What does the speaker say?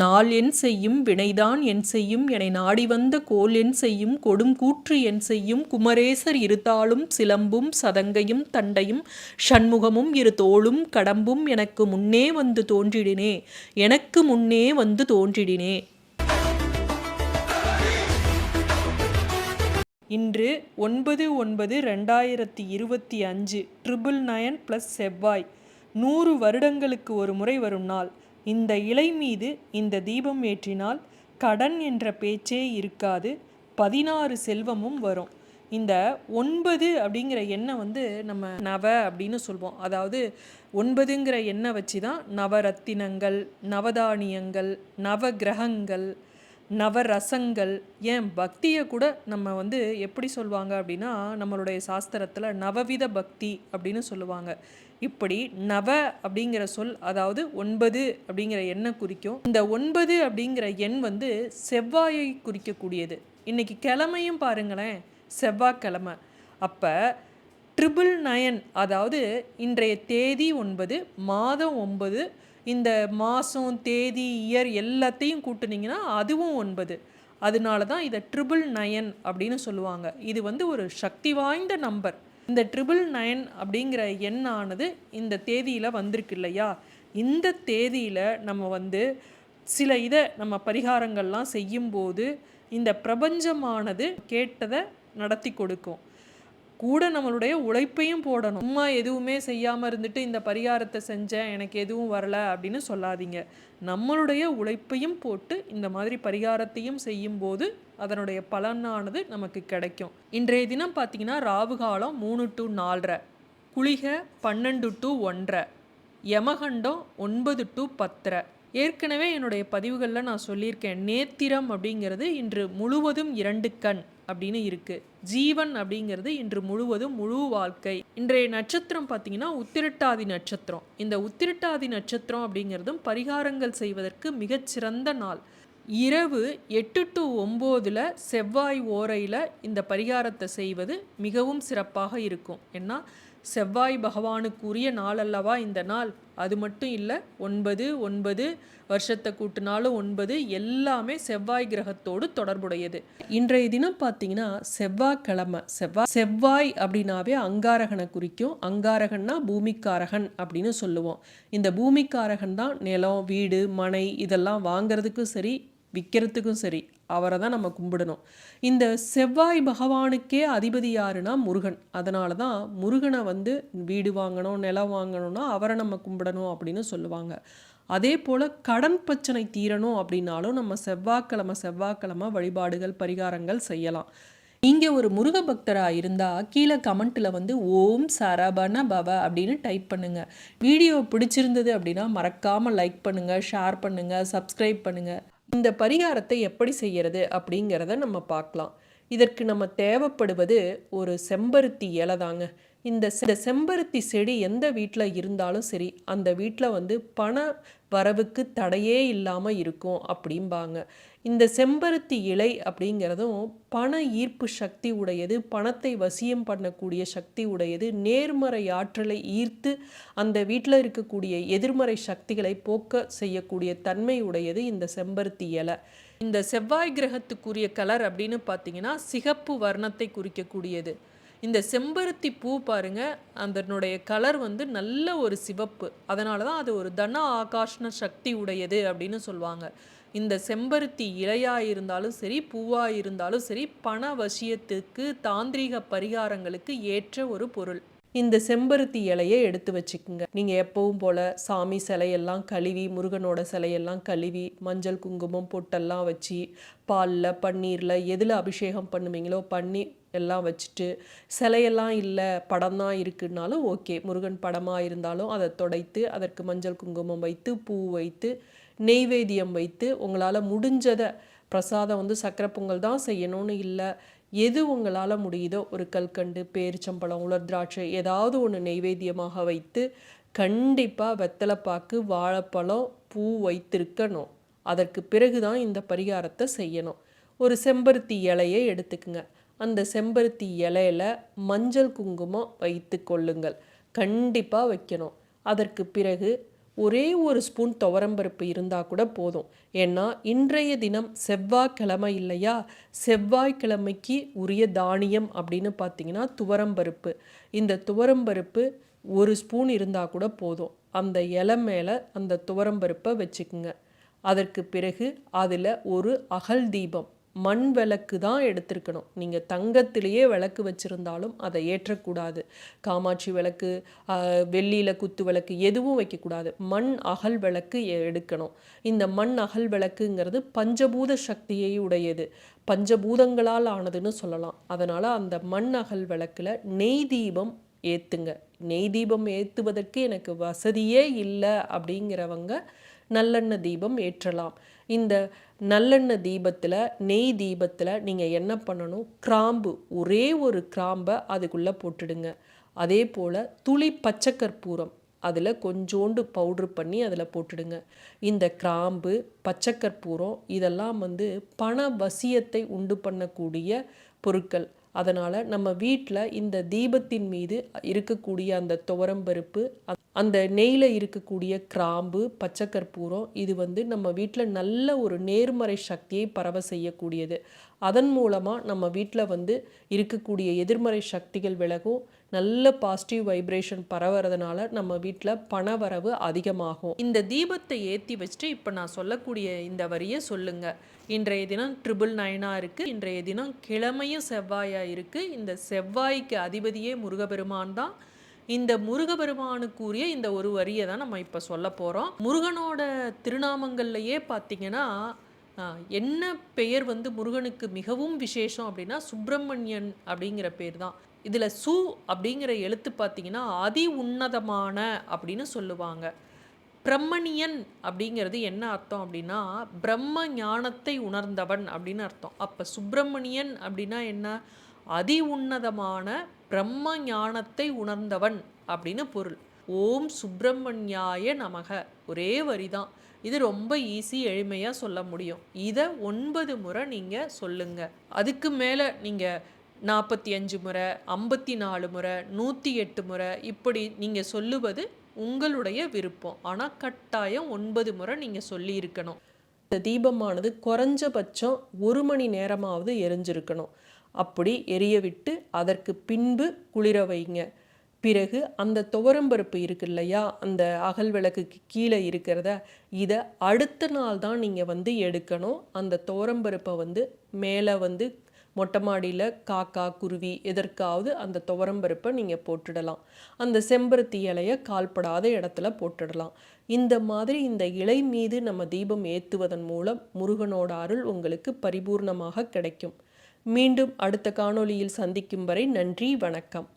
நாள் என் செய்யும் வினைதான் என் செய்யும் என நாடி வந்த கோல் என் செய்யும் கொடும் கூற்று என் செய்யும் குமரேசர் இருத்தாளும் சிலம்பும் சதங்கையும் தண்டையும் ஷண்முகமும் இரு தோளும் கடம்பும் எனக்கு முன்னே வந்து தோன்றிடினே எனக்கு முன்னே வந்து தோன்றிடினே. இன்று ஒன்பது ஒன்பது ரெண்டாயிரத்தி இருபத்தி அஞ்சு ட்ரிபிள் நயன் ப்ளஸ் செவ்வாய். நூறு வருடங்களுக்கு ஒரு முறை வரும் நாள். இந்த இலை மீது இந்த தீபம் ஏற்றினால் கடன் என்ற பேச்சே இருக்காது பதினாறு செல்வமும் வரும். இந்த ஒன்பது அப்படிங்கிற எண்ணெய் வந்து நம்ம நவ அப்படின்னு சொல்வோம். அதாவது ஒன்பதுங்கிற எண்ணெய் வச்சு தான் நவரத்தினங்கள் நவதானியங்கள் நவ கிரகங்கள் நவரசங்கள் ஏன் பக்தியை கூட நம்ம வந்து எப்படி சொல்லுவாங்க அப்படின்னா நம்மளுடைய சாஸ்திரத்தில் நவவித பக்தி அப்படின்னு சொல்லுவாங்க. இப்படி நவ அப்படிங்கிற சொல் அதாவது ஒன்பது அப்படிங்கிற எண்ணை குறிக்கும். இந்த ஒன்பது அப்படிங்கிற எண் வந்து செவ்வாயை குறிக்கக்கூடியது. இன்னைக்கு கிழமையும் பாருங்களேன் செவ்வாய்க்கிழமை. அப்போ ட்ரிபிள் நயன் அதாவது இன்றைய தேதி ஒன்பது மாதம் ஒன்பது இந்த மாதம் தேதி இயர் எல்லாத்தையும் கூட்டுனீங்கன்னா அதுவும் ஒன்பது. அதனால தான் இதை ட்ரிபிள் நயன் அப்படின்னு சொல்லுவாங்க. இது வந்து ஒரு சக்தி வாய்ந்த நம்பர் இந்த ட்ரிபிள் நயன் அப்படிங்கிற எண்ணானது இந்த தேதியில் வந்திருக்கு இல்லையா? இந்த தேதியில் நம்ம வந்து சில இதை நம்ம பரிகாரங்கள்லாம் செய்யும்போது இந்த பிரபஞ்சமானது கேட்டதை நடத்தி கொடுக்கும். கூட நம்மளுடைய உழைப்பையும் போடணும். சும்மா எதுவுமே செய்யாமல் இருந்துட்டு இந்த பரிகாரத்தை செஞ்சேன் எனக்கு எதுவும் வரல அப்படின்னு சொல்லாதீங்க. நம்மளுடைய உழைப்பையும் போட்டு இந்த மாதிரி பரிகாரத்தையும் செய்யும்போது அதனுடைய பலனானது நமக்கு கிடைக்கும். இன்றைய தினம் பார்த்தீங்கன்னா ராவு காலம் மூணு டு நாலரை குளிகை பன்னெண்டு டு ஒன்றரை யமகண்டம் ஒன்பது டு பத்தரை ஏற்கனவே என்னுடைய பதிவுகளில் நான் சொல்லியிருக்கேன் நேத்திரம் அப்படிங்கிறது இன்று முழுவதும் இரண்டு கண் அப்படின்னு இருக்கு. ஜீவன் அப்படிங்கிறது இன்று முழுவதும் முழு வாழ்க்கை. இன்றைய நட்சத்திரம் பார்த்தீங்கன்னா உத்திரட்டாதி நட்சத்திரம். இந்த உத்திரட்டாதி நட்சத்திரம் அப்படிங்கிறதும் பரிகாரங்கள் செய்வதற்கு மிகச்சிறந்த நாள். இரவு எட்டு டு ஒம்போதில் செவ்வாய் ஓரையில் இந்த பரிகாரத்தை செய்வது மிகவும் சிறப்பாக இருக்கும். ஏன்னா செவ்வாய் பகவானுக்குரிய நாள் அல்லவா இந்த நாள்? அது மட்டும் இல்லை ஒன்பது ஒன்பது வருஷத்தை கூட்டினாலும் ஒன்பது எல்லாமே செவ்வாய் கிரகத்தோடு தொடர்புடையது. இன்றைய தினம் பார்த்தீங்கன்னா செவ்வாய்க்கிழமை. செவ்வாய் செவ்வாய் அப்படின்னாவே அங்காரகனை குறிக்கும். அங்காரகன்னா பூமிக்காரகன் அப்படின்னு சொல்லுவோம். இந்த பூமிக்காரகன் தான் நிலம் வீடு மனை இதெல்லாம் வாங்கிறதுக்கும் சரி விற்கிறதுக்கும் சரி அவரை தான் நம்ம கும்பிடணும். இந்த செவ்வாய் பகவானுக்கே அதிபதி யாருன்னா முருகன். அதனால தான் முருகனை வந்து வீடு வாங்கணும் நிலம் வாங்கணும்னா அவரை நம்ம கும்பிடணும் அப்படின்னு சொல்லுவாங்க. அதே போல் கடன் பிரச்சனை தீரணும் அப்படின்னாலும் நம்ம செவ்வாய்க்கிழமை செவ்வாய்க்கிழமை வழிபாடுகள் பரிகாரங்கள் செய்யலாம். நீங்கள் ஒரு முருக பக்தராக இருந்தால் கீழே கமெண்ட்டில் வந்து ஓம் சரபண பவ அப்படின்னு டைப் பண்ணுங்கள் வீடியோ பிடிச்சிருந்தது அப்படின்னா மறக்காமல் லைக் பண்ணுங்கள் ஷேர் பண்ணுங்கள் சப்ஸ்கிரைப் பண்ணுங்கள் இந்த பரிகாரத்தை எப்படி செய்கிறது அப்படிங்கிறத நம்ம பார்க்கலாம். இதற்கு நம்ம தேவைப்படுவது ஒரு செம்பருத்தி இலை தாங்க. இந்த செம்பருத்தி செடி எந்த வீட்டில் இருந்தாலும் சரி அந்த வீட்டில் வந்து பண வரவுக்கு தடையே இல்லாமல் இருக்கும் அப்படிம்பாங்க. இந்த செம்பருத்தி இலை அப்படிங்கிறதும் பண ஈர்ப்பு சக்தி உடையது பணத்தை வசியம் பண்ணக்கூடிய சக்தி உடையது. நேர்மறை ஆற்றலை ஈர்த்து அந்த வீட்டில் இருக்கக்கூடிய எதிர்மறை சக்திகளை போக்க செய்யக்கூடிய தன்மை உடையது இந்த செம்பருத்தி இலை. இந்த செவ்வாய் கிரகத்துக்குரிய கலர் அப்படின்னு பார்த்தீங்கன்னா சிகப்பு வர்ணத்தை குறிக்கக்கூடியது. இந்த செம்பருத்தி பூ பாருங்க அதனுடைய கலர் வந்து நல்ல ஒரு சிவப்பு. அதனால தான் அது ஒரு தன ஆகாஷ்ண சக்தி உடையது அப்படின்னு சொல்லுவாங்க. இந்த செம்பருத்தி இலையாக இருந்தாலும் சரி பூவாக இருந்தாலும் சரி பண வசியத்துக்கு தாந்திரீக பரிகாரங்களுக்கு ஏற்ற ஒரு பொருள். இந்த செம்பருத்தி இலையை எடுத்து வச்சுக்குங்க. நீங்கள் எப்பவும் போல் சாமி சிலையெல்லாம் கழுவி முருகனோட சிலையெல்லாம் கழுவி மஞ்சள் குங்குமம் பொட்டெல்லாம் வச்சு பாலில் பன்னீரில் எதில் அபிஷேகம் பண்ணுவீங்களோ பண்ணி எல்லாம் வச்சுட்டு சிலையெல்லாம் இல்லை படம் தான் இருக்குன்னாலும் ஓகே. முருகன் படமாக இருந்தாலும் அதை துடைத்து அதற்கு மஞ்சள் குங்குமம் வைத்து பூ வைத்து நெய்வேத்தியம் வைத்து உங்களால் முடிஞ்சதை பிரசாதம் வந்து சக்கரை பொங்கல் தான் செய்யணும்னு இல்லை. எது உங்களால் முடியுதோ ஒரு கல்கண்டு பேரிச்சம்பழம் உலர் திராட்சை ஏதாவது ஒன்று நெய்வேத்தியமாக வைத்து கண்டிப்பாக வெத்தலைப்பாக்கு வாழைப்பழம் பூ வைத்திருக்கணும். அதற்கு பிறகு தான் இந்த பரிகாரத்தை செய்யணும். ஒரு செம்பருத்தி இலையை எடுத்துக்குங்க. அந்த செம்பருத்தி இலையில மஞ்சள் குங்குமம் வைத்து கொள்ளுங்கள். கண்டிப்பாக வைக்கணும். அதற்கு பிறகு ஒரே ஒரு ஸ்பூன் துவரம்பருப்பு இருந்தால் கூட போதும். ஏன்னா இன்றைய தினம் செவ்வாய்க்கிழமை இல்லையா? செவ்வாய்க்கிழமைக்கு உரிய தானியம் அப்படின்னு பார்த்தீங்கன்னா துவரம்பருப்பு. இந்த துவரம்பருப்பு ஒரு ஸ்பூன் இருந்தால் கூட போதும். அந்த இலை மேலே அந்த துவரம்பருப்பை வச்சுக்குங்க. அதற்கு பிறகு அதில் ஒரு அகல் தீபம். மண் விளக்கு தான் எடுத்திருக்கணும். நீங்கள் தங்கத்திலேயே விளக்கு வச்சுருந்தாலும் அதை ஏற்றக்கூடாது. காமாட்சி விளக்கு வெள்ளியில் குத்து விளக்கு எதுவும் வைக்கக்கூடாது. மண் அகல் விளக்கு எடுக்கணும். இந்த மண் அகல் விளக்குங்கிறது பஞ்சபூத சக்தியை உடையது. பஞ்சபூதங்களால் ஆனதுன்னு சொல்லலாம். அதனால் அந்த மண் அகல் விளக்கில் நெய் தீபம் ஏற்றுங்க நெய் தீபம் ஏற்றுவதற்கு எனக்கு வசதியே இல்லை அப்படிங்கிறவங்க நல்லெண்ணெய் தீபம் ஏற்றலாம். இந்த நல்லெண்ணெய் தீபத்தில் நெய் தீபத்தில் நீங்கள் என்ன பண்ணணும்? கிராம்பு ஒரே ஒரு கிராம்பை அதுக்குள்ளே போட்டுடுங்க. அதே போல் துளி பச்சை கற்பூரம் அதில் கொஞ்சோண்டு பவுட்ரு பண்ணி அதில் போட்டுடுங்க. இந்த கிராம்பு பச்சை கற்பூரம் இதெல்லாம் வந்து பண வசியத்தை உண்டு பண்ணக்கூடிய பொருட்கள். அதனால் நம்ம வீட்டில் இந்த தீபத்தின் மீது இருக்கக்கூடிய அந்த துவரம்பருப்பு அந்த நெய்யில் இருக்கக்கூடிய கிராம்பு பச்சை கற்பூரம் இது வந்து நம்ம வீட்டில் நல்ல ஒரு நேர்மறை சக்தியை பரவ செய்யக்கூடியது. அதன் மூலமாக நம்ம வீட்டில் வந்து இருக்கக்கூடிய எதிர்மறை சக்திகள் விலகும். நல்ல பாசிட்டிவ் வைப்ரேஷன் பரவுறதுனால நம்ம வீட்டில் பணவரவு அதிகமாகும். இந்த தீபத்தை ஏற்றி வச்சுட்டு இப்போ நான் சொல்லக்கூடிய இந்த வரியை சொல்லுங்க. இன்றைய தினம் ட்ரிபிள் நைனாக இருக்குது இன்றைய தினம் கிழமையும் செவ்வாயாக இருக்குது இந்த செவ்வாய்க்கு அதிபதியே முருகபெருமான் தான். இந்த முருகபெருமானுக்குரிய இந்த ஒரு வரியை தான் நம்ம இப்போ சொல்ல போகிறோம் முருகனோட திருநாமங்கள்லையே பார்த்தீங்கன்னா என்ன பெயர் வந்து முருகனுக்கு மிகவும் விசேஷம் அப்படின்னா சுப்பிரமணியன் அப்படிங்கிற பேர் தான். இதில் சு அப்படிங்கிற எழுத்து பார்த்தீங்கன்னா அதி உன்னதமான அப்படின்னு சொல்லுவாங்க. பிரம்மணியன் அப்படிங்கிறது என்ன அர்த்தம் அப்படின்னா பிரம்ம ஞானத்தை உணர்ந்தவன் அப்படின்னு அர்த்தம். அப்போ சுப்பிரமணியன் அப்படின்னா என்ன? அதி உன்னதமான பிரம்ம ஞானத்தை உணர்ந்தவன் அப்படின்னு பொருள். ஓம் சுப்பிரமணியாய நமக. ஒரே வரி தான் இது ரொம்ப ஈஸி எளிமையாக சொல்ல முடியும். இதை ஒன்பது முறை நீங்கள் சொல்லுங்கள் அதுக்கு மேலே நீங்கள் நாற்பத்தி அஞ்சு முறை ஐம்பத்தி நாலு முறை நூற்றி எட்டு முறை இப்படி நீங்கள் சொல்லுவது உங்களுடைய விருப்பம். ஆனால் கட்டாயம் ஒன்பது முறை நீங்கள் சொல்லியிருக்கணும். இந்த தீபமானது குறைஞ்சபட்சம் ஒரு மணி நேரமாவது எரிஞ்சிருக்கணும். அப்படி எரிய விட்டு அதற்கு பின்பு குளிர வைங்க. பிறகு அந்த துவரம்பருப்பு இருக்கு இல்லையா? அந்த அகல் விளக்குக்கு கீழே இருக்கிறத இதை அடுத்த நாள் தான் நீங்கள் வந்து எடுக்கணும். அந்த துவரம்பருப்பை வந்து மேலே வந்து மொட்டை மாடியில் காக்கா குருவி எதற்காவது அந்த துவரம்பருப்பை நீங்கள் போட்டுடலாம். அந்த செம்பருத்தி இலையை கால்படாத இடத்துல போட்டுடலாம். இந்த மாதிரி இந்த இலை மீது நம்ம தீபம் ஏற்றுவதன் மூலம் முருகனோட அருள் உங்களுக்கு பரிபூர்ணமாக கிடைக்கும். மீண்டும் அடுத்த காணொளியில் சந்திக்கும் வரை நன்றி வணக்கம்.